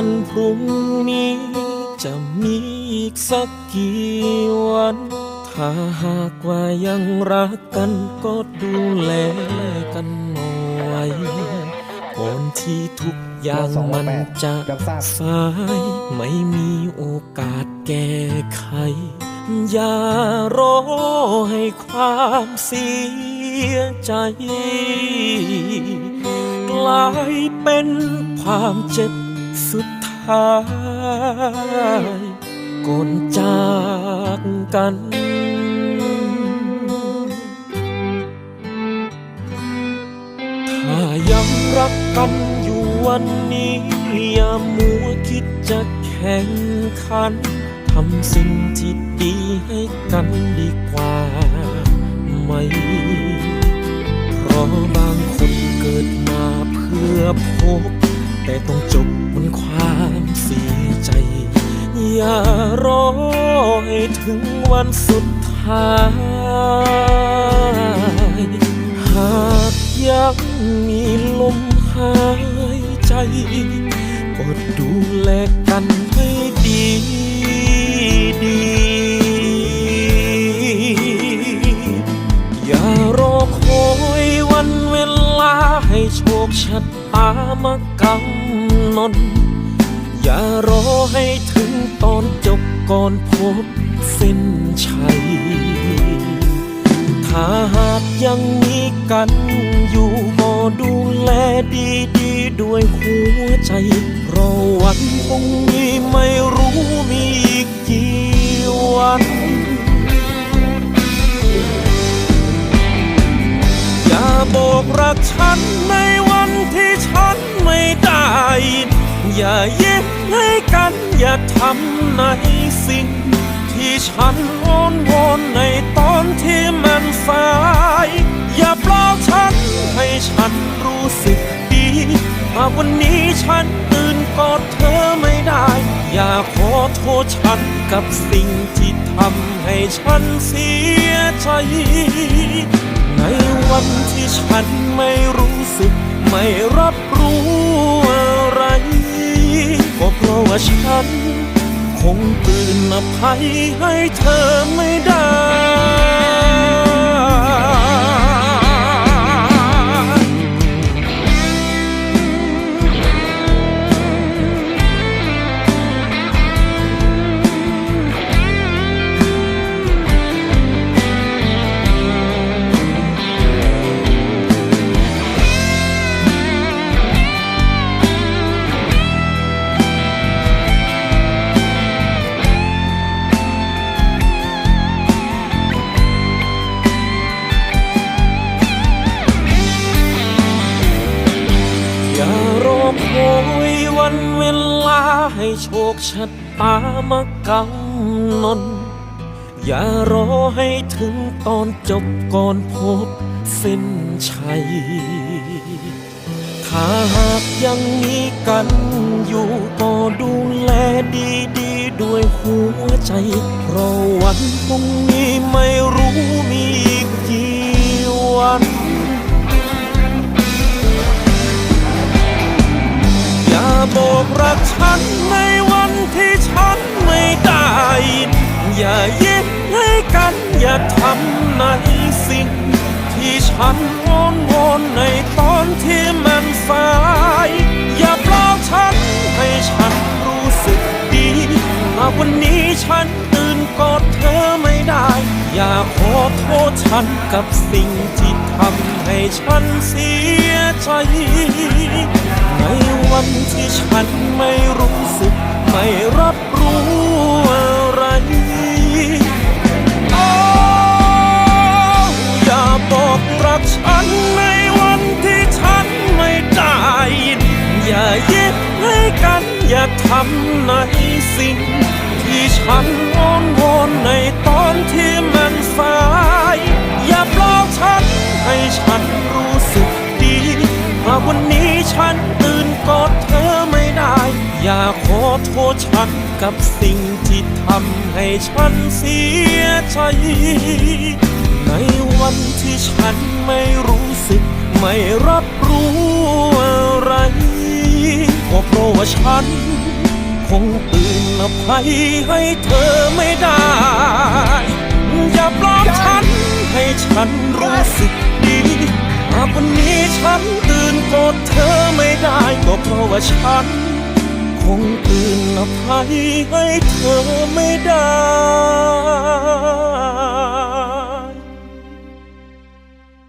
วันพรุ่งนี้ จะมีอีกสักกี่วัน ถ้าหากว่ายังรักกันก็ดูแลกันหน่อยก่อนที่ทุกอย่างมันจะสายไม่มีโอกาสแก้ไข อย่ารอให้ความเสียใจกลายเป็นความเจ็บสุด ท้ายก่อนจากกันถ้ายังรักกันอยู่วันนี้อย่ามัวคิดจะแข่งขันทำสิ่งที่ดีให้กันดีกว่าไหม เพราะบางคนเกิดมาเพื่อพบ แต่ต้องจบบนความเสียใจ อย่ารอให้ถึงวันสุดท้าย หากยังมีลมหายใจ ก็ดูแลกันให้ดีดีอย่ารอคอยวันเวลาให้โชคชะตามา กำหนอย่ารอให้ถึงตอนจบก่อนพบเส้นชัย ถ้าหากยังมีกันอยู่ก็ดูแลดีดีด้วยหัวใจ เพราะวันพรุ่งนี้ไม่รู้มีอีกกี่วันอย่าบอกรักฉันในวันที่ฉัน ไม่ได้ยินอย่าเยิ้มให้กัน อย่าทำในสิ่ง ที่ฉันอ้อนวอนในตอนที่มันสาย อย่าปลอบฉันให้ฉันรู้สึกดีหากวันนี้ฉันตื่นกอดเธอไม่ได้ อย่าขอโทษฉันกับสิ่งที่ทำให้ฉันเสียใจในวันที่ฉันไม่รู้สึกไม่รับ รู้อะไร ก็เพราะว่าฉัน คงปืนอภัยให้เธอไม่ได้ วันเวลาให้โชคชะตามากำหนดอย่ารอให้ถึงตอนจบก่อนพบเส้นชัย ถ้าหากยังมีกันอยู่ก็ดูแลดีดีๆด้วยหัวใจ เพราะวันพรุ่งนี้ไม่รู้มีอีกกี่วัน รักฉันในวันที่ฉันไม่ได้ อย่ายิ้มให้กันอย่าทำในสิ่ง ที่ฉันอ้อนวอนในตอนที่มันสาย อย่าปลอบฉันให้ฉันรู้สึกดีหากวันนี้ฉันตื่นกอดเธอไม่ได้ อย่าขอโทษฉันกับสิ่งที่ทำให้ฉันเสียใจ ทษฉันกับสิ่งที่ทำให้ฉันเสียใจ ในวันที่ฉันไม่รู้สึก ไม่รับรู้อะไรก็เพราะว่าฉัน คงปืนอภัยให้เธอไม่ได้ อย่าปลอมฉันให้ฉันรู้สึกดีหากวันนี้ฉันตื่นกอดเธอไม่ได้ก็เพราะว่าฉัน งกลืนอภัยให้เธอไม่ได้